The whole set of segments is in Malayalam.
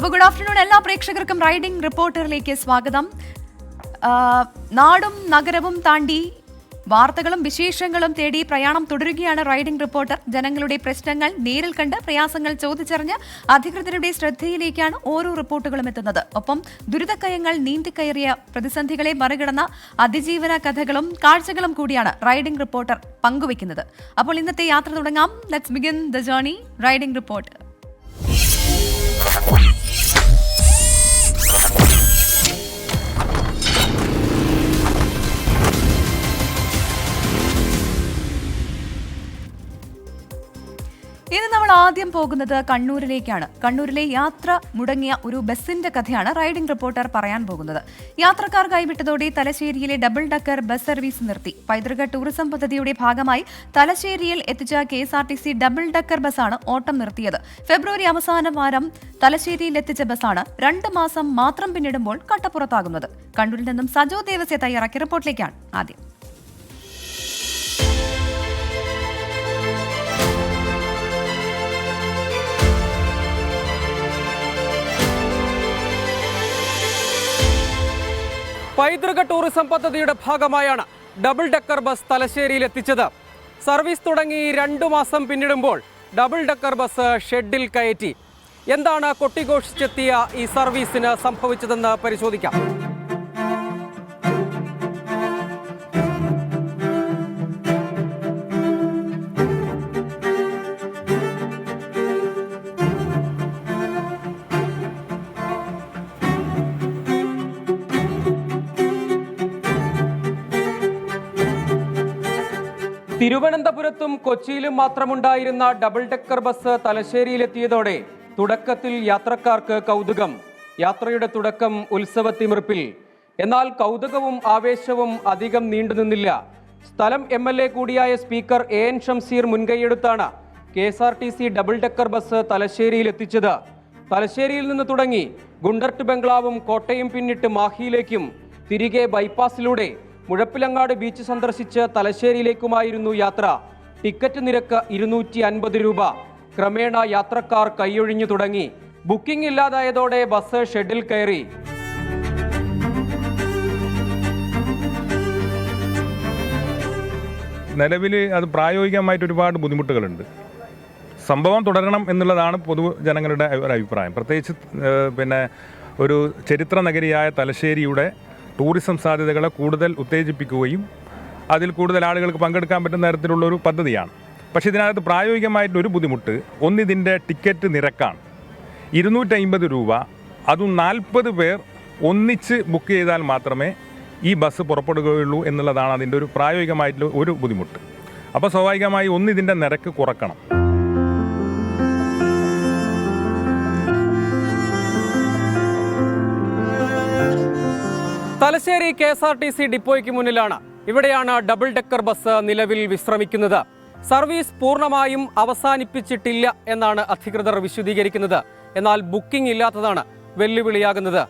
അപ്പോൾ ഗുഡ് ആഫ്റ്റർനൂൺ എല്ലാ പ്രേക്ഷകർക്കും റൈഡിംഗ് റിപ്പോർട്ടറിലേക്ക് സ്വാഗതം. നാടും നഗരവും താണ്ടി വാർത്തകളും വിശേഷങ്ങളും തേടി പ്രയാണം തുടരുകയാണ് റൈഡിംഗ് റിപ്പോർട്ടർ ജനങ്ങളുടെ പ്രശ്നങ്ങൾ നേരിൽ കണ്ട് പ്രയാസങ്ങൾ ചോദിച്ചറിഞ്ഞ് അധികൃതരുടെ ശ്രദ്ധയിലേക്കാണ് ഓരോ റിപ്പോർട്ടുകളും എത്തുന്നത്. ഒപ്പം ദുരിതക്കയങ്ങൾ നീന്തിക്കയറിയ പ്രതിസന്ധികളെ മറികടന്ന അതിജീവന കഥകളും കാഴ്ചകളും കൂടിയാണ് റൈഡിംഗ് റിപ്പോർട്ടർ പങ്കുവെക്കുന്നത് അപ്പോൾ ഇന്നത്തെ യാത്ര തുടങ്ങാം. Let's begin the journey riding report ആദ്യം പോകുന്നത് കണ്ണൂരിലേക്കാണ്. കണ്ണൂരിലെ യാത്ര മുടങ്ങിയ ഒരു ബസിന്റെ കഥയാണ് റൈഡിംഗ് റിപ്പോർട്ടർ പറയാൻ പോകുന്നത്. യാത്രക്കാർ കൈവിട്ടതോടെ തലശ്ശേരിയിലെ ഡബിൾ ഡക്കർ ബസ് സർവീസ് നിർത്തി. പൈതൃക ടൂറിസം പദ്ധതിയുടെ ഭാഗമായി തലശ്ശേരിയിൽ എത്തിച്ച K S R T C double decker ബസ്സാണ് ഓട്ടം നിർത്തിയത്. ഫെബ്രുവരി അവസാന വാരം തലശ്ശേരിയിൽ എത്തിച്ച ബസ്സാണ് രണ്ട് മാസം മാത്രം പിന്നിടുമ്പോൾ കട്ടപ്പുറത്താകുന്നത്. കണ്ണൂരിൽ നിന്നും സജോ ദേവസ്യ തയ്യാറാക്കിയ റിപ്പോർട്ടിലേക്കാണ് ആദ്യം. പൈതൃക ടൂറിസം പദ്ധതിയുടെ ഭാഗമായാണ് ഡബിൾ ഡെക്കർ ബസ് തലശ്ശേരിയിൽ എത്തിച്ചത്. സർവീസ് തുടങ്ങി രണ്ടു മാസം പിന്നിടുമ്പോൾ ഡബിൾ ഡെക്കർ ബസ് ഷെഡിൽ കയറ്റി. എന്താണ് കൊട്ടിഘോഷിച്ചെത്തിയ ഈ സർവീസിന് സംഭവിച്ചതെന്ന് പരിശോധിക്കാം. തിരുവനന്തപുരത്തും കൊച്ചിയിലും മാത്രമുണ്ടായിരുന്ന ഡബിൾ ഡെക്കർ ബസ് തലശ്ശേരിയിലെത്തിയതോടെ തുടക്കത്തിൽ യാത്രക്കാർക്ക് കൗതുകം. യാത്രയുടെ തുടക്കം ഉത്സവത്തിമിർപ്പിൽ എന്നാൽ കൗതുകവും ആവേശവും അധികം നീണ്ടുനിന്നില്ല സ്ഥലം എം എൽ എ കൂടിയായ speaker A N Shamseer മുൻകൈയെടുത്താണ് K S R T C double decker bus തലശ്ശേരിയിൽ എത്തിച്ചത് തലശ്ശേരിയിൽ നിന്ന് തുടങ്ങി ഗുണ്ടർട്ട് ബംഗ്ലാവും കോട്ടയും പിന്നിട്ട് മാഹിയിലേക്കും തിരികെ ബൈപ്പാസിലൂടെ മുഴപ്പിലങ്ങാട് ബീച്ച് സന്ദർശിച്ച് തലശ്ശേരിയിലേക്കുമായിരുന്നു യാത്ര. ടിക്കറ്റ് നിരക്ക് ഇരുന്നൂറ്റി അൻപത് രൂപ. ക്രമേണ യാത്രക്കാർ കൈയൊഴിഞ്ഞു തുടങ്ങി. ബുക്കിംഗ് ഇല്ലാതായതോടെ ബസ് ഷെഡിൽ കയറി. നിലവിൽ അത് പ്രായോഗികമായിട്ട് ഒരുപാട് ബുദ്ധിമുട്ടുകളുണ്ട്. സംഭവം തുടരണം എന്നുള്ളതാണ് പൊതുജനങ്ങളുടെ ഒരു അഭിപ്രായം. പ്രത്യേകിച്ച് പിന്നെ ഒരു ചരിത്ര നഗരിയായ തലശ്ശേരിയുടെ ടൂറിസം സാധ്യതകളെ കൂടുതൽ ഉത്തേജിപ്പിക്കുകയും അതിൽ കൂടുതൽ ആളുകൾക്ക് പങ്കെടുക്കാൻ പറ്റുന്ന തരത്തിലുള്ള ഒരു പദ്ധതിയാണ്. പക്ഷേ ഇതിനകത്ത് പ്രായോഗികമായിട്ടൊരു ബുദ്ധിമുട്ട് ഒന്നിതിന്റെ ടിക്കറ്റ് നിരക്കാണ്. ഇരുന്നൂറ്റമ്പത് രൂപ. അതും നാൽപ്പത് പേർ ഒന്നിച്ച് ബുക്ക് ചെയ്താൽ മാത്രമേ ഈ ബസ് പുറപ്പെടുകയുള്ളൂ എന്നുള്ളതാണ് അതിന്റെ ഒരു പ്രായോഗികമായിട്ടുള്ള ഒരു ബുദ്ധിമുട്ട്. അപ്പോൾ സ്വാഭാവികമായി ഒന്നിതിന്റെ നിരക്ക് കുറക്കണം. Thalassery K S R T C ഡിപ്പോയ്ക്ക് മുന്നിലാണ്. ഇവിടെയാണ് ഡബിൾ ഡെക്കർ ബസ് നിലവിൽ വിശ്രമിക്കുന്നത്. സർവീസ് പൂർണമായും അവസാനിപ്പിച്ചിട്ടില്ല എന്നാണ് അധികൃതർ വിശദീകരിക്കുന്നത്. എന്നാൽ ബുക്കിംഗ് ഇല്ലാത്തതാണ് വെല്ലുവിളിയാകുന്നത്.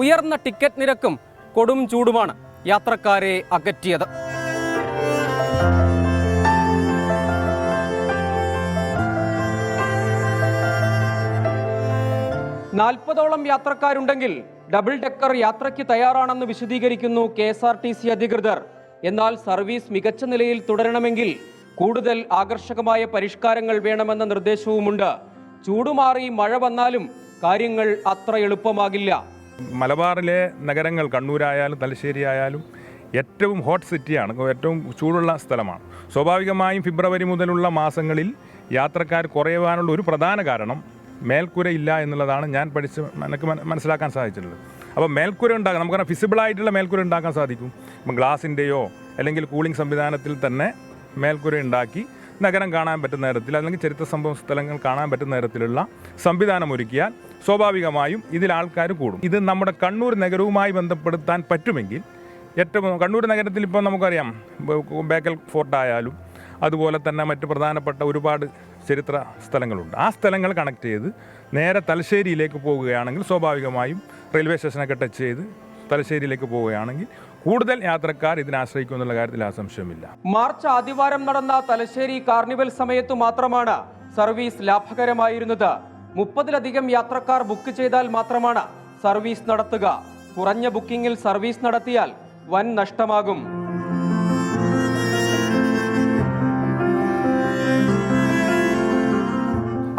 ഉയർന്ന ടിക്കറ്റ് നിരക്കും കൊടും ചൂടുമാണ് യാത്രക്കാരെ അകറ്റിയത്. നാൽപ്പതോളം യാത്രക്കാരുണ്ടെങ്കിൽ ഡബിൾ ഡെക്കർ യാത്രയ്ക്ക് തയ്യാറാണെന്ന് വിശദീകരിക്കുന്നു K S R T C അധികൃതർ. എന്നാൽ സർവീസ് മികച്ച നിലയിൽ തുടരണമെങ്കിൽ കൂടുതൽ ആകർഷകമായ പരിഷ്കാരങ്ങൾ വേണമെന്ന നിർദ്ദേശവുമുണ്ട്. ചൂടുമാറി മഴ വന്നാലും കാര്യങ്ങൾ അത്ര എളുപ്പമാകില്ല. മലബാറിലെ നഗരങ്ങൾ കണ്ണൂരായാലും തലശ്ശേരി ആയാലും ഏറ്റവും ഹോട്ട് സിറ്റിയാണ് ഏറ്റവും ചൂടുള്ള സ്ഥലമാണ്. സ്വാഭാവികമായും ഫെബ്രുവരി മുതലുള്ള മാസങ്ങളിൽ യാത്രക്കാർ കുറയുവാനുള്ള ഒരു പ്രധാന കാരണം മേൽക്കൂര ഇല്ല എന്നുള്ളതാണ് ഞാൻ പഠിച്ച് എനിക്ക് മനസ്സിലാക്കാൻ സാധിച്ചിട്ടുള്ളത്. അപ്പോൾ മേൽക്കൂര ഉണ്ടാക്കാൻ നമുക്കങ്ങനെ ഫിസിബിളായിട്ടുള്ള മേൽക്കൂര ഉണ്ടാക്കാൻ സാധിക്കും. ഇപ്പം ഗ്ലാസിന്റെയോ അല്ലെങ്കിൽ കൂളിംഗ് സംവിധാനത്തിൽ തന്നെ മേൽക്കൂര ഉണ്ടാക്കി നഗരം കാണാൻ പറ്റുന്ന തരത്തിൽ അല്ലെങ്കിൽ ചരിത്ര സംഭവ സ്ഥലങ്ങൾ കാണാൻ പറ്റുന്ന തരത്തിലുള്ള സംവിധാനം ഒരുക്കിയാൽ സ്വാഭാവികമായും ഇതിൽ ആൾക്കാർ കൂടും. ഇത് നമ്മുടെ കണ്ണൂർ നഗരവുമായി ബന്ധപ്പെടുത്താൻ പറ്റുമെങ്കിൽ ഏറ്റവും കണ്ണൂർ നഗരത്തിൽ ഇപ്പോൾ നമുക്കറിയാം ബേക്കൽ ഫോർട്ടായാലും അതുപോലെ തന്നെ മറ്റ് പ്രധാനപ്പെട്ട ഒരുപാട് ചരിത്ര സ്ഥലങ്ങളുണ്ട്. ആ സ്ഥലങ്ങൾ കണക്ട് ചെയ്ത് നേരെ തലശ്ശേരിയിലേക്ക് പോവുകയാണെങ്കിൽ സ്വാഭാവികമായും റെയിൽവേ സ്റ്റേഷനൊക്കെ ടച്ച് ചെയ്ത് തലശ്ശേരിയിലേക്ക് പോവുകയാണെങ്കിൽ കൂടുതൽ യാത്രക്കാർ ഇതിനെ ആശ്രയിക്കും എന്നുള്ള കാര്യത്തിൽ ആ സംശയമില്ല മാർച്ച് ആദ്യവാരം നടന്ന തലശ്ശേരി കാർണിവൽ സമയത്ത് മാത്രമാണ് സർവീസ് ലാഭകരമായിരുന്നത്. മുപ്പതിലധികം യാത്രക്കാർ ബുക്ക് ചെയ്താൽ മാത്രമാണ് സർവീസ് നടത്തുക. കുറഞ്ഞ ബുക്കിംഗിൽ സർവീസ് നടത്തിയാൽ വൻ നഷ്ടമാകും.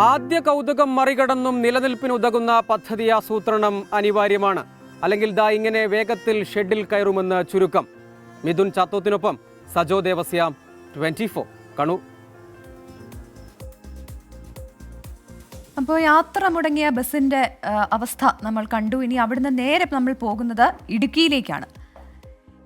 ആദ്യ കൗതുകം മറികടന്നും നിലനിൽപ്പിനുതകുന്ന പദ്ധതി ആസൂത്രണം അനിവാര്യമാണ്. അല്ലെങ്കിൽ ദാ ഇങ്ങനെ വേഗത്തിൽ ഷെഡിൽ കയറുമെന്ന് ചുരുക്കം. മിഥുൻ ചാത്തോത്തിനൊപ്പം സജോ ദേവസ്യാം ട്വന്റി ഫോർ കണു അപ്പോൾ യാത്ര മുടങ്ങിയ ബസ്സിന്റെ അവസ്ഥ നമ്മൾ കണ്ടു. ഇനി അവിടുന്ന് നേരെ നമ്മൾ പോകുന്നത് ഇടുക്കിയിലേക്കാണ്.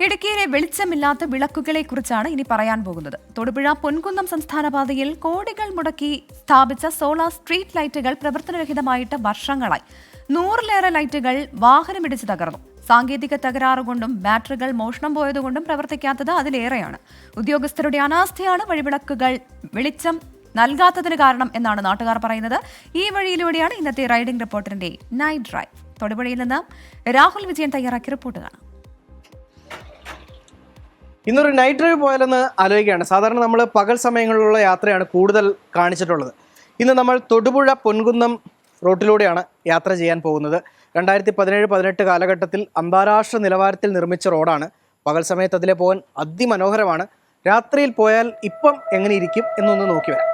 ഇടുക്കിയിലെ വെളിച്ചമില്ലാത്ത വിളക്കുകളെ കുറിച്ചാണ് ഇനി പറയാൻ പോകുന്നത്. തൊടുപുഴ പൊൻകുന്നം സംസ്ഥാന പാതയിൽ കോടികൾ മുടക്കി സ്ഥാപിച്ച സോളാർ സ്ട്രീറ്റ് ലൈറ്റുകൾ പ്രവർത്തനരഹിതമായിട്ട് വർഷങ്ങളായി. നൂറിലേറെ ലൈറ്റുകൾ വാഹനമിടിച്ച് തകർന്നു. സാങ്കേതിക തകരാറുകൊണ്ടും ബാറ്ററികൾ മോഷണം പോയതുകൊണ്ടും പ്രവർത്തിക്കാത്തത് അതിലേറെയാണ്. ഉദ്യോഗസ്ഥരുടെ അനാസ്ഥയാണ് വഴിവിളക്കുകൾ വെളിച്ചം നൽകാത്തതിന് കാരണം എന്നാണ് നാട്ടുകാർ പറയുന്നത്. ഈ വഴിയിലൂടെയാണ് ഇന്നത്തെ റൈഡിംഗ് റിപ്പോർട്ടറിന്റെ നൈറ്റ് ഡ്രൈവ്. തൊടുപുഴയിൽ നിന്ന് രാഹുൽ വിജയൻ തയ്യാറാക്കിയ റിപ്പോർട്ട് കാണാം. ഇന്നൊരു നൈറ്റ് ഡ്രൈവ് പോയാലെന്ന് ആലോചിക്കുകയാണ്. സാധാരണ നമ്മൾ പകൽ സമയങ്ങളിലുള്ള യാത്രയാണ് കൂടുതൽ കാണിച്ചിട്ടുള്ളത്. ഇന്ന് നമ്മൾ തൊടുപുഴ പൊൻകുന്നം റോട്ടിലൂടെയാണ് യാത്ര ചെയ്യാൻ പോകുന്നത്. രണ്ടായിരത്തി പതിനേഴ് പതിനെട്ട് കാലഘട്ടത്തിൽ അന്താരാഷ്ട്ര നിലവാരത്തിൽ നിർമ്മിച്ച റോഡാണ്. പകൽ സമയത്ത് അതിലെ പോകാൻ അതിമനോഹരമാണ്. രാത്രിയിൽ പോയാൽ ഇപ്പം എങ്ങനെ ഇരിക്കും എന്നൊന്ന് നോക്കി വരാം.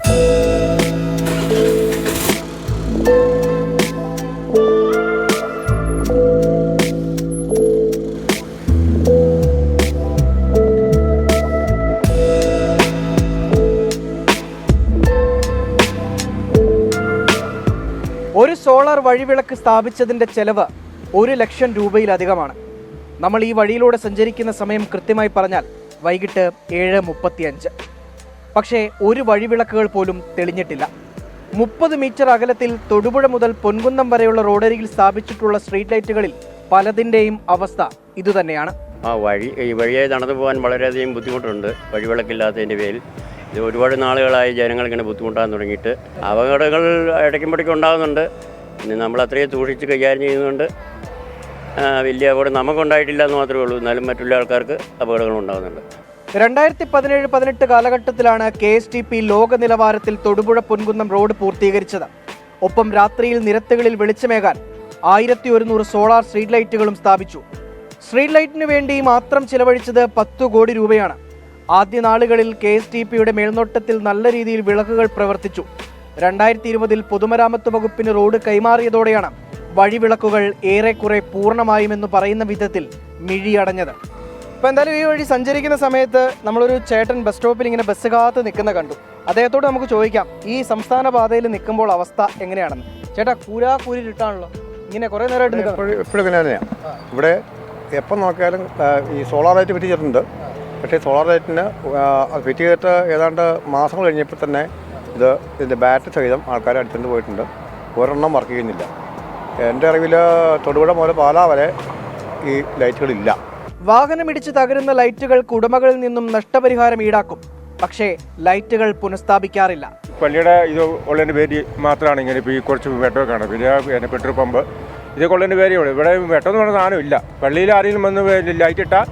സോളാർ വഴിവിളക്ക് സ്ഥാപിച്ചതിന്റെ ചെലവ് ഒരു ലക്ഷം രൂപയിലധികമാണ്. നമ്മൾ ഈ വഴിയിലൂടെ സഞ്ചരിക്കുന്ന സമയം കൃത്യമായി പറഞ്ഞാൽ വൈകിട്ട് ഏഴ് മുപ്പത്തിയഞ്ച്. പക്ഷേ ഒരു വഴിവിളക്കുകൾ പോലും തെളിഞ്ഞിട്ടില്ല. മുപ്പത് മീറ്റർ അകലത്തിൽ തൊടുപുഴ മുതൽ പൊൻകുന്നം വരെയുള്ള റോഡരികിൽ സ്ഥാപിച്ചിട്ടുള്ള സ്ട്രീറ്റ് ലൈറ്റുകളിൽ പലതിന്റെയും അവസ്ഥ ഇതുതന്നെയാണ്. ആ വഴി ഈ വഴിയെ നടന്നു പോകാൻ വളരെയധികം ബുദ്ധിമുട്ടുണ്ട് വഴിവിളക്കില്ലാത്തതിന്റെ പേരിൽ. ഇത് ഒരുപാട് നാളുകളായി ജനങ്ങൾ ഇങ്ങനെ ബുദ്ധിമുട്ടാൻ തുടങ്ങിയിട്ട്. അപകടങ്ങൾ ഇടയ്ക്കുമ്പോഴേക്കും ഉണ്ടാകുന്നുണ്ട്. പിന്നെ നമ്മൾ അത്രയും സൂക്ഷിച്ച് കൈകാര്യം ചെയ്യുന്നതുകൊണ്ട് വലിയ അപകടം നമുക്കുണ്ടായിട്ടില്ല എന്ന് മാത്രമേ ഉള്ളൂ. എന്നാലും മറ്റുള്ള ആൾക്കാർക്ക് അപകടങ്ങൾ ഉണ്ടാകുന്നുണ്ട്. രണ്ടായിരത്തി പതിനേഴ് പതിനെട്ട് കാലഘട്ടത്തിലാണ് കെ എസ് ടി പി ലോക നിലവാരത്തിൽ തൊടുപുഴ പൊൻകുന്നം റോഡ് പൂർത്തീകരിച്ചത്. ഒപ്പം രാത്രിയിൽ നിരത്തുകളിൽ വെളിച്ചമേകാൻ ആയിരത്തി ഒരുന്നൂറ് സോളാർ സ്ട്രീറ്റ് ലൈറ്റുകളും സ്ഥാപിച്ചു. സ്ട്രീറ്റ് ലൈറ്റിന് വേണ്ടി മാത്രം ചിലവഴിച്ചത് പത്തു കോടി രൂപയാണ്. ആദ്യ നാളുകളിൽ കെ എസ് ടി പിയുടെ മേൽനോട്ടത്തിൽ നല്ല രീതിയിൽ വിളക്കുകൾ പ്രവർത്തിച്ചു. രണ്ടായിരത്തി ഇരുപതിൽ പൊതുമരാമത്ത് വകുപ്പിന് റോഡ് കൈമാറിയതോടെയാണ് വഴിവിളക്കുകൾ ഏറെക്കുറെ പൂർണമായും എന്ന് പറയുന്ന വിധത്തിൽ മിഴിയടഞ്ഞത്. അപ്പോൾ എന്തായാലും ഈ വഴി സഞ്ചരിക്കുന്ന സമയത്ത് നമ്മളൊരു ചേട്ടൻ ബസ് സ്റ്റോപ്പിൽ ഇങ്ങനെ ബസ് കാത്ത് നിൽക്കുന്ന കണ്ടു. അദ്ദേഹത്തോട് നമുക്ക് ചോദിക്കാം ഈ സംസ്ഥാന പാതയിൽ നിൽക്കുമ്പോൾ അവസ്ഥ എങ്ങനെയാണെന്ന്? ചേട്ടാ കൂരാ കൂരിട്ടാണല്ലോ ഇങ്ങനെ കുറേ നേരമായിട്ട് നിൽക്കുന്നത് എപ്പോഴും ഇങ്ങനെ തന്നെയാണ് ഇവിടെ എപ്പം നോക്കിയാലും ഈ സോളാർ ലൈറ്റ് ഫിറ്റ് പക്ഷേ സോളാർ ലൈറ്റിന് ഫിറ്റ് ചെയ്തിട്ട് ഏതാണ്ട് മാസങ്ങൾ കഴിഞ്ഞപ്പോൾ തന്നെ ഇത് ഇതിന്റെ ബാറ്റ് സഹിതം ആൾക്കാർ അടുത്തുനിന്ന് പോയിട്ടുണ്ട്. ഒരെണ്ണം വർക്ക് ചെയ്യുന്നില്ല. എന്റെ അറിവിൽ തൊടുപുഴ മുതൽ പാലാ വരെ ഈ ലൈറ്റുകളില്ല. വാഹനമിടിച്ച് തകരുന്ന ലൈറ്റുകൾ ഉടമകളിൽ നിന്നും നഷ്ടപരിഹാരം ഈടാക്കും. പക്ഷേ ലൈറ്റുകൾ പുനഃസ്ഥാപിക്കാറില്ല. പള്ളിയുടെ ഇത് ഉള്ളതിന്റെ പേര് മാത്രമാണ് ഇങ്ങനെ ഇപ്പോൾ ഈ കുറച്ച് വെട്ടമൊക്കെ കാണുന്നത്. പിന്നെ പിന്നെ പെട്രോൾ പമ്പ്. ഇതൊക്കെ ഉള്ളതിന്റെ പേരേ ഉള്ളൂ. ഇവിടെ വെട്ടം എന്ന് പറഞ്ഞ സാധനം ഇല്ല പള്ളിയിൽ ആരെങ്കിലും വന്ന് ലൈറ്റ് ഇട്ടാൽ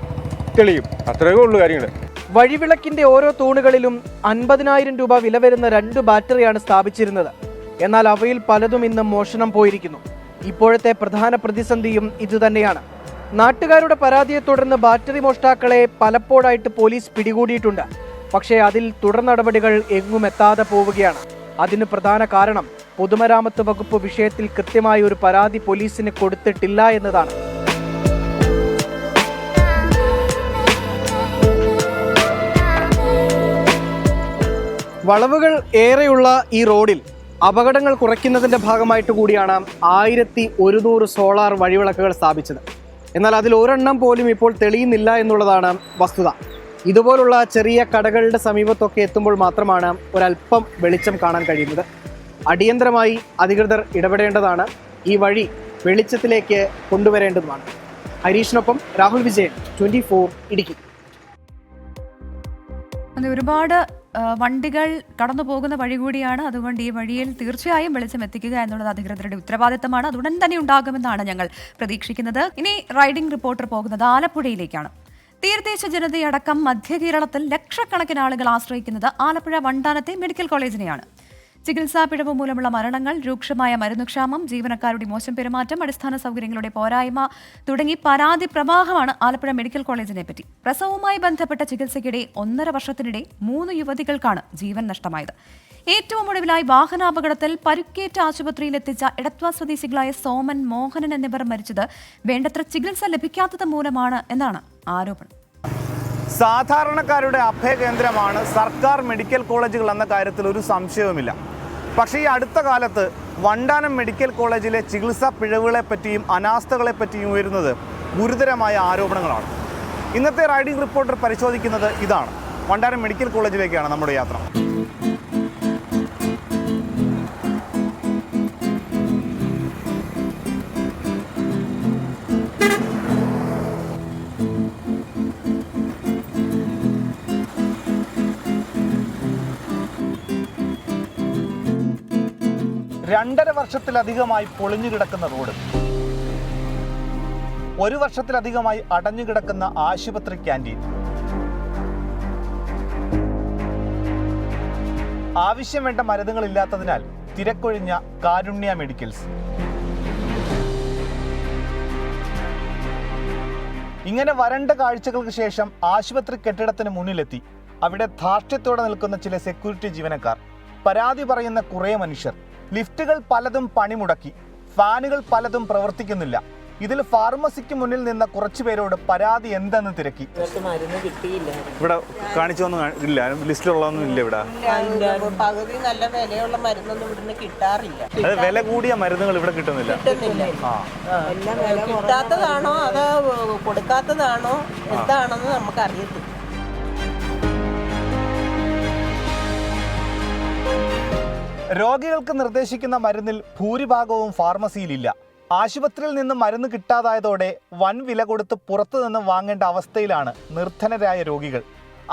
തെളിയും. അത്രയേ ഉള്ളൂ കാര്യങ്ങൾ വഴിവിളക്കിന്റെ ഓരോ തൂണുകളിലും അൻപതിനായിരം രൂപ വില വരുന്ന രണ്ട് ബാറ്ററിയാണ് സ്ഥാപിച്ചിരുന്നത്. എന്നാൽ അവയിൽ പലതും ഇന്ന് മോഷണം പോയിരിക്കുന്നു. ഇപ്പോഴത്തെ പ്രധാന പ്രതിസന്ധിയും ഇതുതന്നെയാണ്. നാട്ടുകാരുടെ പരാതിയെ തുടർന്ന് ബാറ്ററി മോഷ്ടാക്കളെ പലപ്പോഴായിട്ട് പോലീസ് പിടികൂടിയിട്ടുണ്ട്. പക്ഷേ അതിൽ തുടർ നടപടികൾ എങ്ങും എത്താതെ പോവുകയാണ്. അതിന് പ്രധാന കാരണം പൊതുമരാമത്ത് വകുപ്പ് വിഷയത്തിൽ കൃത്യമായ ഒരു പരാതി പോലീസിന് കൊടുത്തിട്ടില്ല എന്നതാണ്. വളവുകൾ ഏറെയുള്ള ഈ റോഡിൽ അപകടങ്ങൾ കുറയ്ക്കുന്നതിന്റെ ഭാഗമായിട്ട് കൂടിയാണ് ആയിരത്തി ഒരുന്നൂറ് സോളാർ വഴിവിളക്കുകൾ സ്ഥാപിച്ചത്. എന്നാൽ അതിൽ ഒരെണ്ണം പോലും ഇപ്പോൾ തെളിയുന്നില്ല എന്നുള്ളതാണ് വസ്തുത. ഇതുപോലുള്ള ചെറിയ കടകളുടെ സമീപത്തൊക്കെ എത്തുമ്പോൾ മാത്രമാണ് ഒരല്പം വെളിച്ചം കാണാൻ കഴിയുന്നത്. അടിയന്തരമായി അധികൃതർ ഇടപെടേണ്ടതാണ്. ഈ വഴി വെളിച്ചത്തിലേക്ക് കൊണ്ടുവരേണ്ടതുമാണ്. ഹരീഷിനൊപ്പം രാഹുൽ വിജയൻ ട്വന്റി ഫോർ ഇടുക്കി. ഒരുപാട് വണ്ടികൾ കടന്നു പോകുന്ന വഴി കൂടിയാണ്. അതുകൊണ്ട് ഈ വഴിയിൽ തീർച്ചയായും വെളിച്ചം എത്തിക്കുക എന്നുള്ളത് അധികൃതരുടെ ഉത്തരവാദിത്തമാണ്. അത് ഉടൻ തന്നെ ഉണ്ടാകുമെന്നാണ് ഞങ്ങൾ പ്രതീക്ഷിക്കുന്നത്. ഇനി റൈഡിംഗ് റിപ്പോർട്ടർ പോകുന്നത് ആലപ്പുഴയിലേക്കാണ്. തീരദേശ ജനതയടക്കം മധ്യ കേരളത്തിൽ ലക്ഷക്കണക്കിന് ആളുകൾ ആശ്രയിക്കുന്നത് ആലപ്പുഴ വണ്ടാനത്തെ മെഡിക്കൽ കോളേജിനെയാണ്. ചികിത്സാ പിഴവ് മൂലമുള്ള മരണങ്ങൾ രൂക്ഷമായ മരുന്നുക്ഷാമം ജീവനക്കാരുടെ മോശം പെരുമാറ്റം അടിസ്ഥാന സൗകര്യങ്ങളുടെ പോരായ്മ തുടങ്ങി പരാതി പ്രവാഹമാണ് ആലപ്പുഴ മെഡിക്കൽ കോളേജിനെ പറ്റി. പ്രസവവുമായി ബന്ധപ്പെട്ട ചികിത്സയ്ക്കിടെ ഒന്നര വർഷത്തിനിടെ മൂന്ന് യുവതികൾക്കാണ് ജീവൻ നഷ്ടമായത്. ഏറ്റവും ഒടുവിലായി വാഹനാപകടത്തിൽ പരുക്കേറ്റ ആശുപത്രിയിൽ എത്തിച്ച എടത്വ സ്വദേശികളായ സോമൻ മോഹനൻ എന്നിവർ മരിച്ചത് വേണ്ടത്ര ചികിത്സ ലഭിക്കാത്തത് മൂലമാണ് എന്നാണ് ആരോപണം. സാധാരണക്കാരുടെ അഭയകേന്ദ്രമാണ് സർക്കാർ മെഡിക്കൽ കോളേജുകൾ എന്ന കാര്യത്തിൽ ഒരു സംശയവുമില്ല. പക്ഷേ ഈ അടുത്ത കാലത്ത് വണ്ടാനം മെഡിക്കൽ കോളേജിലെ ചികിത്സാ പിഴവുകളെ പറ്റിയും അനാസ്ഥകളെ പറ്റിയും ഉയരുന്നത് ഗുരുതരമായ ആരോപണങ്ങളാണ്. ഇന്നത്തെ റൈഡിംഗ് റിപ്പോർട്ടർ പരിശോധിക്കുന്നത് ഇതാണ്. വണ്ടാനം മെഡിക്കൽ കോളേജിലേക്കാണ് നമ്മുടെ യാത്ര. രണ്ടര വർഷത്തിലധികമായി പൊളിഞ്ഞു കിടക്കുന്ന റോഡ്. ഒരു വർഷത്തിലധികമായി അടഞ്ഞു കിടക്കുന്ന ആശുപത്രി ക്യാന്റീൻ. ആവശ്യം വേണ്ട മരുന്നുകളില്ലാത്തതിനാൽ തിരക്കൊഴിഞ്ഞ കാരുണ്യ മെഡിക്കൽസ്. ഇങ്ങനെ വരണ്ട കാഴ്ചകൾക്ക് ശേഷം ആശുപത്രി കെട്ടിടത്തിന് മുന്നിലെത്തി അവിടെ ധാർഷ്ട്യത്തോടെ നിൽക്കുന്ന ചില സെക്യൂരിറ്റി ജീവനക്കാർ. പരാതി പറയുന്ന കുറേ മനുഷ്യർ. ലിഫ്റ്റുകൾ പലതും പണിമുടക്കി. ഫാനുകൾ പലതും പ്രവർത്തിക്കുന്നില്ല. ഇതിൽ ഫാർമസിക്ക് മുന്നിൽ നിന്ന കുറച്ചു പേരോട് പരാതി എന്തെന്ന് തിരക്കി. മരുന്ന് കിട്ടിയില്ല. ഇവിടെ കാണിച്ചൊന്നും ഇല്ല ലിസ്റ്റിലുള്ളതൊന്നും ഇല്ല ഇവിടെ. പകുതി നല്ല വിലയുള്ള മരുന്നൊന്നും ഇവിടുന്ന് കിട്ടാറില്ല. അത് വില കൂടിയ മരുന്നുകൾ ഇവിടെ കിട്ടുന്നില്ല. കിട്ടുന്നില്ല. കിട്ടാത്തതാണോ? അതോ കൊടുക്കാത്തതാണോ? എന്താണെന്ന് നമുക്കറിയത്തില്ല. രോഗികൾക്ക് നിർദ്ദേശിക്കുന്ന മരുന്നിൽ ഭൂരിഭാഗവും ഫാർമസിയിലില്ല. ആശുപത്രിയിൽ നിന്ന് മരുന്ന് കിട്ടാതായതോടെ വൻ വില കൊടുത്ത് പുറത്തു നിന്ന് വാങ്ങേണ്ട അവസ്ഥയിലാണ് നിർധനരായ രോഗികൾ.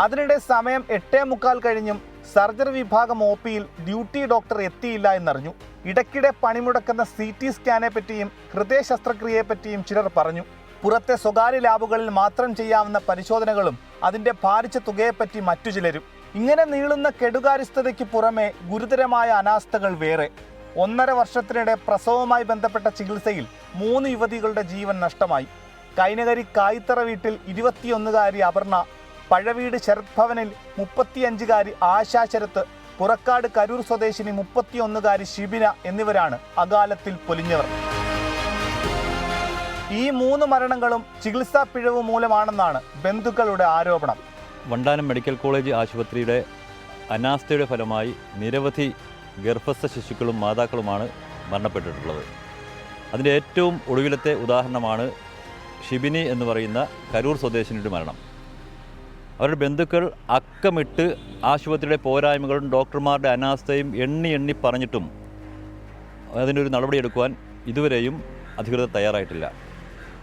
അതിനിടെ സമയം എട്ടേ മുക്കാൽ കഴിഞ്ഞും സർജറി വിഭാഗം ഒ പിയിൽ ഡ്യൂട്ടി ഡോക്ടർ എത്തിയില്ല എന്നറിഞ്ഞു. ഇടയ്ക്കിടെ പണിമുടക്കുന്ന സി ടി സ്കാനെ പറ്റിയും ഹൃദയ ശസ്ത്രക്രിയയെ പറ്റിയും ചിലർ പറഞ്ഞു. പുറത്തെ സ്വകാര്യ ലാബുകളിൽ മാത്രം ചെയ്യാവുന്ന പരിശോധനകളും അതിന്റെ ഭാരിച്ച തുകയെപ്പറ്റി മറ്റു ചിലരും. ഇങ്ങനെ നീളുന്ന കെടുകാര്യസ്ഥതയ്ക്ക് പുറമെ ഗുരുതരമായ അനാസ്ഥകൾ വേറെ. ഒന്നര വർഷത്തിനിടെ പ്രസവവുമായി ബന്ധപ്പെട്ട ചികിത്സയിൽ മൂന്ന് യുവതികളുടെ ജീവൻ നഷ്ടമായി. കൈനകരി കായിത്തറ വീട്ടിൽ ഇരുപത്തിയൊന്നുകാരി അപർണ പഴവീട് ശരത് ഭവനിൽ മുപ്പത്തിയഞ്ചുകാരി ആശാ ശരത്ത് പുറക്കാട് കരൂർ സ്വദേശിനി മുപ്പത്തിയൊന്നുകാരി ശിബിന എന്നിവരാണ് അകാലത്തിൽ പൊലിഞ്ഞവർ. ഈ മൂന്ന് മരണങ്ങളും ചികിത്സാ പിഴവ് മൂലമാണെന്നാണ് ബന്ധുക്കളുടെ ആരോപണം. വണ്ടാനം മെഡിക്കൽ കോളേജ് ആശുപത്രിയുടെ അനാസ്ഥയുടെ ഫലമായി നിരവധി ഗർഭസ്ഥ ശിശുക്കളും മാതാക്കളുമാണ് മരണപ്പെട്ടിട്ടുള്ളത്. അതിന്റെ ഏറ്റവും ഒടുവിലത്തെ ഉദാഹരണമാണ് ഷിബിനി എന്ന് പറയുന്ന കരൂർ സ്വദേശിനിയുടെ മരണം. അവരുടെ ബന്ധുക്കൾ അക്കമിട്ട് ആശുപത്രിയുടെ പോരായ്മകളും ഡോക്ടർമാരുടെ അനാസ്ഥയും എണ്ണി എണ്ണി പറഞ്ഞിട്ടും അതിനൊരു നടപടിയെടുക്കുവാൻ ഇതുവരെയും അധികൃതർ തയ്യാറായിട്ടില്ല.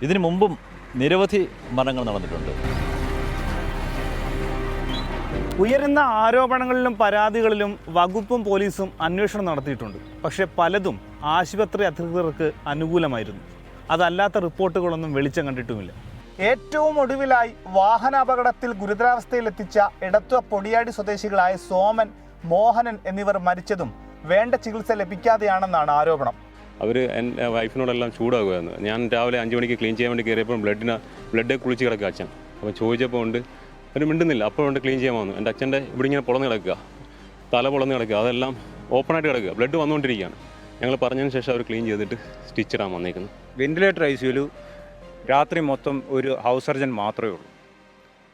ഇതിനു മുമ്പും നിരവധി മരണങ്ങൾ നടന്നിട്ടുണ്ട്. ഉയരുന്ന ആരോപണങ്ങളിലും പരാതികളിലും വകുപ്പും പോലീസും അന്വേഷണം നടത്തിയിട്ടുണ്ട്. പക്ഷേ പലതും ആശുപത്രി അധികൃതർക്ക് അനുകൂലമായിരുന്നു. അതല്ലാത്ത റിപ്പോർട്ടുകളൊന്നും വെളിച്ചം കണ്ടിട്ടുമില്ല. ഏറ്റവും ഒടുവിലായി വാഹനാപകടത്തിൽ ഗുരുതരാവസ്ഥയിലെത്തിച്ച എടത്വ പൊടിയാടി സ്വദേശികളായ സോമൻ മോഹനൻ എന്നിവർ മരിച്ചതും വേണ്ട ചികിത്സ ലഭിക്കാതെയാണെന്നാണ് ആരോപണം. അവർ എന്റെ വൈഫിനോടെല്ലാം ചൂടാകുമായിരുന്നു ഞാൻ രാവിലെ അഞ്ച് മണിക്ക് ക്ലീൻ ചെയ്യാൻ വേണ്ടി കയറിയപ്പോൾ ബ്ലഡിന് ബ്ലഡ് കുളിച്ച് കിടക്കുക അച്ഛൻ. അപ്പോൾ ചോദിച്ചപ്പോൾ ഉണ്ട് അവർ മിണ്ടുന്നില്ല. അപ്പോഴുണ്ട് ക്ലീൻ ചെയ്യാൻ വന്നു. എന്റെ അച്ഛന്റെ ഇവിടെ ഇങ്ങനെ പൊളന്ന് കിടക്കുക. തല പൊളന്ന് കിടക്കുക. അതെല്ലാം ഓപ്പണായിട്ട് കിടക്കുക. ബ്ലഡ് വന്നുകൊണ്ടിരിക്കുകയാണ്. ഞങ്ങൾ പറഞ്ഞതിന് ശേഷം അവർ ക്ലീൻ ചെയ്തിട്ട് സ്റ്റിച്ചിടാൻ വന്നേക്കുന്നു. വെന്റിലേറ്റർ ഐ സിയുൽ രാത്രി മൊത്തം ഒരു ഹൗസ് സർജൻ മാത്രമേ ഉള്ളൂ.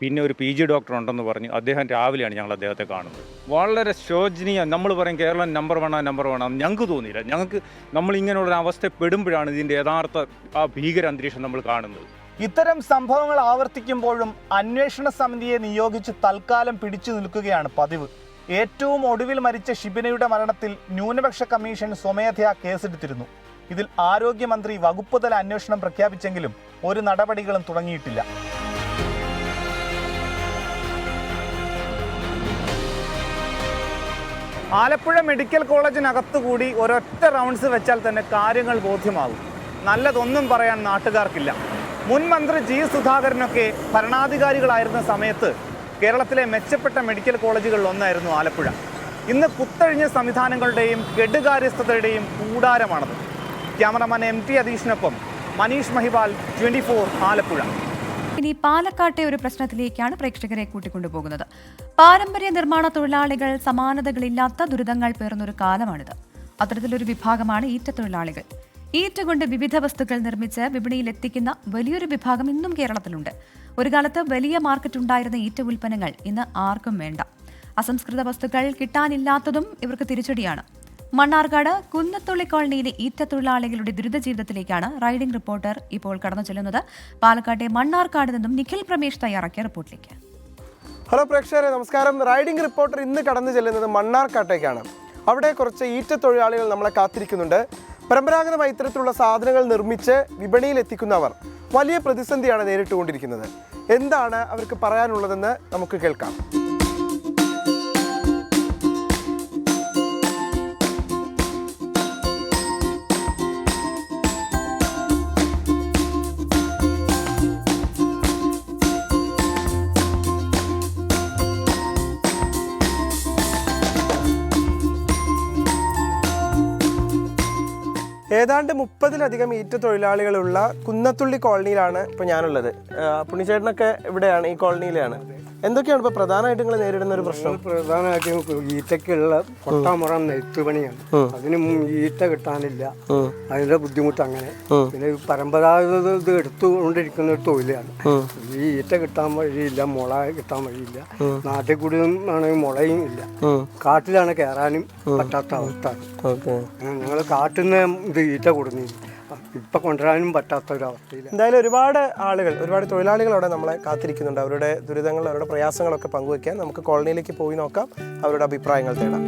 പിന്നെ ഒരു പി ജി ഡോക്ടർ ഉണ്ടെന്ന് പറഞ്ഞ് അദ്ദേഹം രാവിലെയാണ് ഞങ്ങൾ അദ്ദേഹത്തെ കാണുന്നത്. വളരെ ശോചനീയ നമ്മൾ പറയും Keralam number one number one ഞങ്ങൾക്ക് തോന്നിയില്ല. ഞങ്ങൾക്ക് നമ്മൾ ഇങ്ങനെയുള്ള അവസ്ഥ പെടുമ്പോഴാണ് ഇതിന്റെ യഥാർത്ഥ ആ ഭീകര അന്തരീക്ഷം നമ്മൾ കാണുന്നത്. ഇത്തരം സംഭവങ്ങൾ ആവർത്തിക്കുമ്പോഴും അന്വേഷണ സമിതിയെ നിയോഗിച്ച് തൽക്കാലം പിടിച്ചു നിൽക്കുകയാണ് പതിവ്. ഏറ്റവും ഒടുവിൽ മരിച്ച ഷിബിനയുടെ മരണത്തിൽ ന്യൂനപക്ഷ കമ്മീഷൻ സ്വമേധയാ കേസെടുത്തിരുന്നു. ഇതിൽ ആരോഗ്യമന്ത്രി വകുപ്പുതല അന്വേഷണം പ്രഖ്യാപിച്ചെങ്കിലും ഒരു നടപടികളും തുടങ്ങിയിട്ടില്ല. ആലപ്പുഴ മെഡിക്കൽ കോളേജിനകത്തുകൂടി ഒരൊറ്റ റൗണ്ട്സ് വെച്ചാൽ തന്നെ കാര്യങ്ങൾ ബോധ്യമാകും. നല്ലതൊന്നും പറയാൻ നാട്ടുകാർക്കില്ല. മുൻ മന്ത്രി ജി സുധാകരനൊക്കെ ഭരണാധികാരികളായിരുന്ന സമയത്ത് കേരളത്തിലെ മെച്ചപ്പെട്ട മെഡിക്കൽ കോളേജുകളിൽ ഒന്നായിരുന്നു ആലപ്പുഴ. ഇന്ന് കുത്തഴിഞ്ഞ സംവിധാനങ്ങളുടെയും കെടുകാര്യസ്ഥതയുടെയും കൂടാരമാണത്. ക്യാമറമാൻ എം ടി അതീഷിനൊപ്പം മനീഷ് മഹിപാൽ ട്വന്റി ഫോർ ആലപ്പുഴ. ഇനി പാലക്കാട്ടെ ഒരു പ്രശ്നത്തിലേക്കാണ് പ്രേക്ഷകരെ കൂട്ടിക്കൊണ്ടുപോകുന്നത്. പാരമ്പര്യ നിർമ്മാണ തൊഴിലാളികൾ സമാനതകളില്ലാത്ത ദുരിതങ്ങൾ പേർന്നൊരു കാലമാണിത്. അത്തരത്തിലൊരു വിഭാഗമാണ് ഈറ്റ തൊഴിലാളികൾ ഈറ്റ കൊണ്ട് വിവിധ വസ്തുക്കൾ നിർമ്മിച്ച് വിപണിയിൽ എത്തിക്കുന്ന വലിയൊരു വിഭാഗം ഇന്നും കേരളത്തിലുണ്ട്. ഒരു കാലത്ത് വലിയ മാർക്കറ്റ് ഉണ്ടായിരുന്ന ഈറ്റ ഉൽപ്പന്നങ്ങൾ ഇന്ന് ആർക്കും വേണ്ട. അസംസ്കൃത വസ്തുക്കൾ കിട്ടാനില്ലാത്തതും ഇവർക്ക് തിരിച്ചടിയാണ്. മണ്ണാർക്കാട് കുന്നത്തുള്ളി കോളനിയിലെ ഈറ്റ തൊഴിലാളികളുടെ ദുരിത ജീവിതത്തിലേക്കാണ് റൈഡിംഗ് റിപ്പോർട്ടർ ഇപ്പോൾ കടന്നു ചെല്ലുന്നത്. പാലക്കാട്ടെ മണ്ണാർക്കാട് നിന്നും നിഖിൽ പ്രമേഷ് തയ്യാറാക്കിയ റിപ്പോർട്ടിലേക്ക്. ഹലോ പ്രേക്ഷകരെ നമസ്കാരം. റൈഡിംഗ് റിപ്പോർട്ടർ ഇന്ന് കടന്നു ചെല്ലുന്നത് മണ്ണാർക്കാട്ടേക്കാണ്. അവിടെ കുറച്ച് ഈറ്റ തൊഴിലാളികൾ നമ്മളെ കാത്തിരിക്കുന്നുണ്ട്. പരമ്പരാഗതമായി ഇത്തരത്തിലുള്ള സാധനങ്ങൾ നിർമ്മിച്ച് വിപണിയിൽ എത്തിക്കുന്നവർ വലിയ പ്രതിസന്ധിയാണ് നേരിട്ടുകൊണ്ടിരിക്കുന്നത്. എന്താണ് അവർക്ക് പറയാനുള്ളതെന്ന് നമുക്ക് കേൾക്കാം. ഏതാണ്ട് മുപ്പതിലധികം ഈറ്റ തൊഴിലാളികളുള്ള കുന്നത്തുള്ളി കോളനിയിലാണ് ഇപ്പോൾ ഞാനുള്ളത്. പുണ്ണിച്ചേട്ടനൊക്കെ ഇവിടെയാണ് ഈ കോളനിയിലാണ് എന്തൊക്കെയാണ് ഇപ്പോൾ പ്രധാനമായിട്ട് നിങ്ങൾ നേരിടുന്ന ഒരു പ്രശ്നം? പ്രധാനമായിട്ടും ഈറ്റക്കുള്ള കൊട്ടാമുറം നെയ്ത്തുപണിയാണ് അതിന് ഈറ്റ കിട്ടാനില്ല. അതിന്റെ ബുദ്ധിമുട്ട് അങ്ങനെ. പിന്നെ പരമ്പരാഗത ഇത് എടുത്തുകൊണ്ടിരിക്കുന്ന ഒരു തൊഴിലാണ്. ഈ ഈറ്റ കിട്ടാൻ വഴിയില്ല മുള കിട്ടാൻ വഴിയില്ല. നാട്ടിൽ കൂടി ആണെങ്കിൽ മുളയും ഇല്ല. കാട്ടിലാണ് കയറാനും പറ്റാത്ത അവസ്ഥ. ഞങ്ങൾ കാട്ടിൽ നിന്ന് ഇത് ഈറ്റ കൊടുന്നില്ല. ഇപ്പൊ കൊണ്ടുവരാനും പറ്റാത്ത ഒരു അവസ്ഥയില്ല എന്തായാലും ഒരുപാട് ആളുകൾ ഒരുപാട് തൊഴിലാളികൾ അവിടെ നമ്മളെ കാത്തിരിക്കുന്നുണ്ട്. അവരുടെ ദുരിതങ്ങൾ അവരുടെ പ്രയാസങ്ങളൊക്കെ പങ്കുവയ്ക്കാൻ നമുക്ക് കോളനിയിലേക്ക് പോയി നോക്കാം. അവരുടെ അഭിപ്രായങ്ങൾ തേടാം.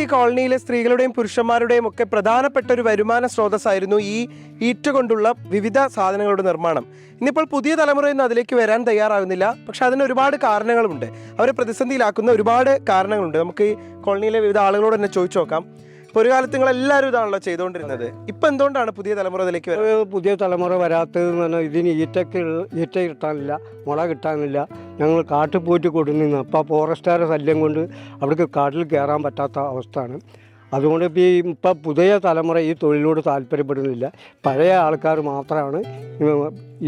ഈ കോളനിയിലെ സ്ത്രീകളുടെയും പുരുഷന്മാരുടെയും ഒക്കെ പ്രധാനപ്പെട്ട ഒരു വരുമാന സ്രോതസ്സായിരുന്നു ഈ ഈറ്റ കൊണ്ടുള്ള വിവിധ സാധനങ്ങളുടെ നിർമ്മാണം. ഇന്നിപ്പോൾ പുതിയ തലമുറയൊന്നും അതിലേക്ക് വരാൻ തയ്യാറാകുന്നില്ല പക്ഷെ അതിന് ഒരുപാട് കാരണങ്ങളുമുണ്ട് അവരെ പ്രതിസന്ധിയിലാക്കുന്ന ഒരുപാട് കാരണങ്ങളുണ്ട്. നമുക്ക് ഈ കോളനിയിലെ വിവിധ ആളുകളോട് തന്നെ ചോദിച്ചു നോക്കാം. ഇപ്പോൾ ഒരു കാലത്ത് നിങ്ങൾ എല്ലാവരും ഇതാണല്ലോ ചെയ്തുകൊണ്ടിരുന്നത്. ഇപ്പം എന്തുകൊണ്ടാണ് പുതിയ തലമുറ ഇതിലേക്ക് വരുന്നത് പുതിയ തലമുറ വരാത്തതെന്ന് പറഞ്ഞാൽ ഇതിന് ഈറ്റക്ക് ഈറ്റ കിട്ടാനില്ല മുള കിട്ടാനില്ല. ഞങ്ങൾ കാട്ടിൽ പോയിട്ട് കൊടുക്കുന്നു അപ്പോൾ ഫോറസ്റ്റുകാരുടെ ശല്യം കൊണ്ട് അവിടേക്ക് കാട്ടിൽ കയറാൻ പറ്റാത്ത അവസ്ഥയാണ്. അതുകൊണ്ട് ഇപ്പോൾ ഈ ഇപ്പം പുതിയ തലമുറ ഈ തൊഴിലിനോട് താല്പര്യപ്പെടുന്നില്ല. പഴയ ആൾക്കാർ മാത്രമാണ്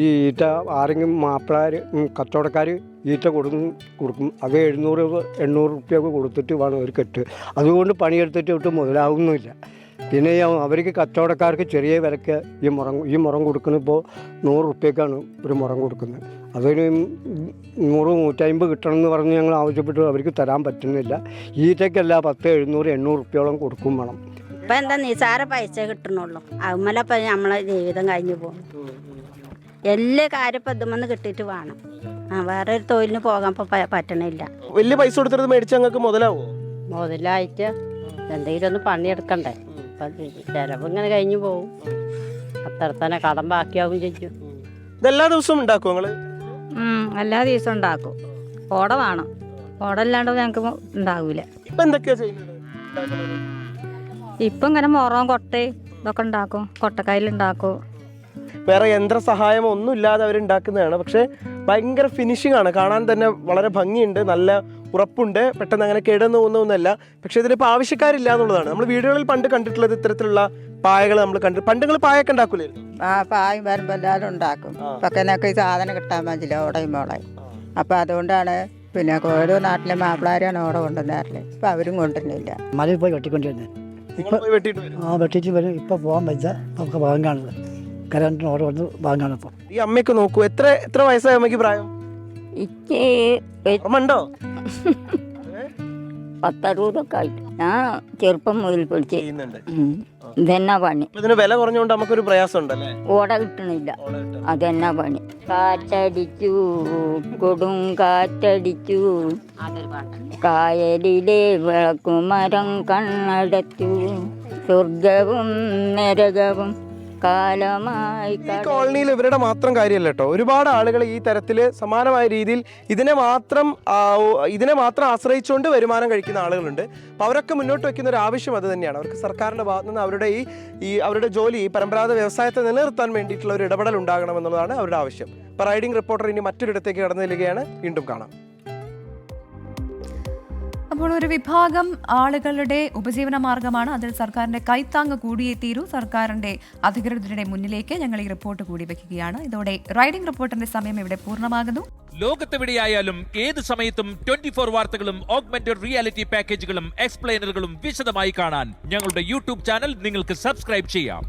ഈ ഈറ്റ ആരെങ്കിലും മാപ്പിളാർ കച്ചവടക്കാർ ഈറ്റ കൊടുക്കും കൊടുക്കും. അത് എഴുന്നൂറ് എണ്ണൂറ് റുപ്യൊക്കെ കൊടുത്തിട്ട് വേണം ഒരു കെട്ട്. അതുകൊണ്ട് പണിയെടുത്തിട്ട് ഒട്ട് മുതലാവുന്നില്ല. പിന്നെ അവർക്ക് കച്ചവടക്കാർക്ക് ചെറിയ വിലക്ക് ഈ മുറം ഈ മുറം കൊടുക്കുന്നിപ്പോൾ നൂറ് റുപ്യക്കാണ് ഒരു മുറം കൊടുക്കുന്നത്. അതൊരു നൂറ് നൂറ്റമ്പത് കിട്ടണം എന്ന് പറഞ്ഞ് ഞങ്ങൾ ആവശ്യപ്പെട്ടു. അവർക്ക് തരാൻ പറ്റുന്നില്ല. ഈറ്റയ്ക്കല്ല പത്ത് എഴുന്നൂറ് എണ്ണൂറ് റുപ്യോളം കൊടുക്കും വേണം. ഇപ്പം എന്താ നിസാര പൈസ കിട്ടണുള്ളൂ. അതുമല്ലപ്പ നമ്മളെ ജീവിതം കഴിഞ്ഞു പോകും. എല്ലാ കാര്യം ഇപ്പം ഇതുമെന്ന് കിട്ടിയിട്ട് വേണം. വേറെ ഒരു തൊഴിലിന് പോകാൻ ഇപ്പൊ പ- പറ്റണില്ല. വലിയ പൈസ കൊടുത്തിട്ട് മേടിച്ച് ഞങ്ങൾക്ക് മുതലാവോ? മുതലായിട്ട് എന്തെങ്കിലും ഒന്ന് പണിയെടുക്കണ്ടേ. ഇപ്പൊ ചെലവ് ഇങ്ങനെ കഴിഞ്ഞു പോകും അത്ര തന്നെ കടം ബാക്കിയാവും ചെയ്യും. ഇതെല്ലാ ദിവസവും ഉണ്ടാക്കും നിങ്ങൾ എല്ലാ ദിവസവും ഉണ്ടാക്കും. ഓട വേണം. ഓട ഇല്ലാണ്ട് ഞങ്ങൾക്ക് ഉണ്ടാകൂല ഇപ്പൊ എന്തൊക്കെയാ ചെയ്യുന്നത്? ഇപ്പം ഇങ്ങനെ മുറം കൊട്ട ഇതൊക്കെ ഉണ്ടാക്കും. കൊട്ടക്കായലുണ്ടാക്കും വേറെ യന്ത്ര സഹായമോ ഒന്നും ഇല്ലാതെ അവർ ഉണ്ടാക്കുന്നതാണ്. പക്ഷേ ഭയങ്കര ഫിനിഷിംഗ് ആണ്. കാണാൻ തന്നെ വളരെ ഭംഗിയുണ്ട് നല്ല ഉറപ്പുണ്ട്. പെട്ടെന്ന് അങ്ങനെ കേടുന്നു പോകുന്നൊന്നുമല്ല. പക്ഷെ ഇതിനിപ്പോൾ ആവശ്യക്കാരില്ല എന്നുള്ളതാണ്. നമ്മൾ വീടുകളിൽ പണ്ട് കണ്ടിട്ടുള്ളത് ഇത്തരത്തിലുള്ള പായകൾ നമ്മൾ കണ്ടു പണ്ട് നിങ്ങൾ പായൊക്കെ ഉണ്ടാക്കൂലേ? ആ പായും വരുമ്പോൾ എല്ലാവരും ഉണ്ടാക്കും. പക്കനൊക്കെ ഈ സാധനം കിട്ടാൻ പറ്റില്ല ഓടയും മോളയും. അപ്പം അതുകൊണ്ടാണ് പിന്നെ ഓരോ നാട്ടിലെ മാപ്പിളാരാണ് ഓടെ കൊണ്ടുവന്നാറില്ല. ഇപ്പം അവരും കൊണ്ടുവരുന്നില്ല. മലയിൽ പോയി വെട്ടിക്കൊണ്ടിരുന്നത്. നിങ്ങൾ പോയി വെട്ടിയിട്ട് വരും. ആ വെട്ടിട്ട് വരും. ഇപ്പം പോകാൻ പറ്റില്ല നമുക്ക് ഭാഗമാണ് കരണ്ടിന് ഓർഡർ വന്ന് അപ്പം ഈ അമ്മയ്ക്ക് നോക്കൂ. എത്ര എത്ര വയസ്സായ അമ്മയ്ക്ക് പ്രായം? പത്തറുപതൊക്കെ ആയിട്ട് ഞാൻ ചെറുപ്പം മുതൽ പഠിച്ച്. ചെയ്യുന്നുണ്ട്. ഇതെന്നാ പണി? ഇതിന് വില കുറഞ്ഞുകൊണ്ട് നമുക്കൊരു പ്രയാസം ഉണ്ടല്ലേ ഓട കിട്ടണില്ല അതെന്നാ പണി? കാറ്റടിച്ചു കൊടും കാറ്റടിച്ചു. കായലിലെ വിളക്കുമരം കണ്ണടച്ചു. സ്വർഗവും നരകവും കാലമായി ഈ കോളനിയിൽ ഇവരുടെ മാത്രം കാര്യമല്ല കേട്ടോ. ഒരുപാട് ആളുകൾ ഈ തരത്തിൽ സമാനമായ രീതിയിൽ ഇതിനെ മാത്രം ഇതിനെ മാത്രം ആശ്രയിച്ചുകൊണ്ട് വരുമാനം കഴിക്കുന്ന ആളുകളുണ്ട്. അപ്പോൾ അവരൊക്കെ മുന്നോട്ട് വെക്കുന്ന ഒരു ആവശ്യം അത് തന്നെയാണ്. അവർക്ക് സർക്കാരിന്റെ ഭാഗത്തു നിന്ന് അവരുടെ ഈ ഈ അവരുടെ ജോലി ഈ പരമ്പരാഗത വ്യവസായത്തെ നിലനിർത്താൻ വേണ്ടിയിട്ടുള്ള ഒരു ഇടപെടൽ ഉണ്ടാകണം എന്നുള്ളതാണ് അവരുടെ ആവശ്യം. റൈഡിംഗ് റിപ്പോർട്ടർ ഇനി മറ്റൊരിടത്തേക്ക് കടന്നു ചെല്ലുകയാണ്. വീണ്ടും കാണാം. അപ്പോൾ ഒരു വിഭാഗം ആളുകളുടെ ഉപജീവന മാർഗമാണ് അതിൽ സർക്കാരിന്റെ കൈത്താങ് കൂടിയേ തീരൂ സർക്കാരിന്റെ അധികൃതരുടെ മുന്നിലേക്ക് ഞങ്ങൾ ഈ റിപ്പോർട്ട് കൂടി വെക്കുകയാണ്. ഇതോടെ റൈഡിംഗ് റിപ്പോർട്ടിന്റെ സമയം ഇവിടെ പൂർണമാകുന്നു. ലോകത്തെവിടെയായാലും ഏത് സമയത്തും ട്വന്റി ഫോർ വാർത്തകളും ഓഗ്മെന്റഡ് റിയാലിറ്റി പാക്കേജുകളും എക്സ്പ്ലെയിനറുകളും വിശദമായി കാണാൻ ഞങ്ങളുടെ യൂട്യൂബ് ചാനൽ നിങ്ങൾക്ക് സബ്സ്ക്രൈബ് ചെയ്യാം.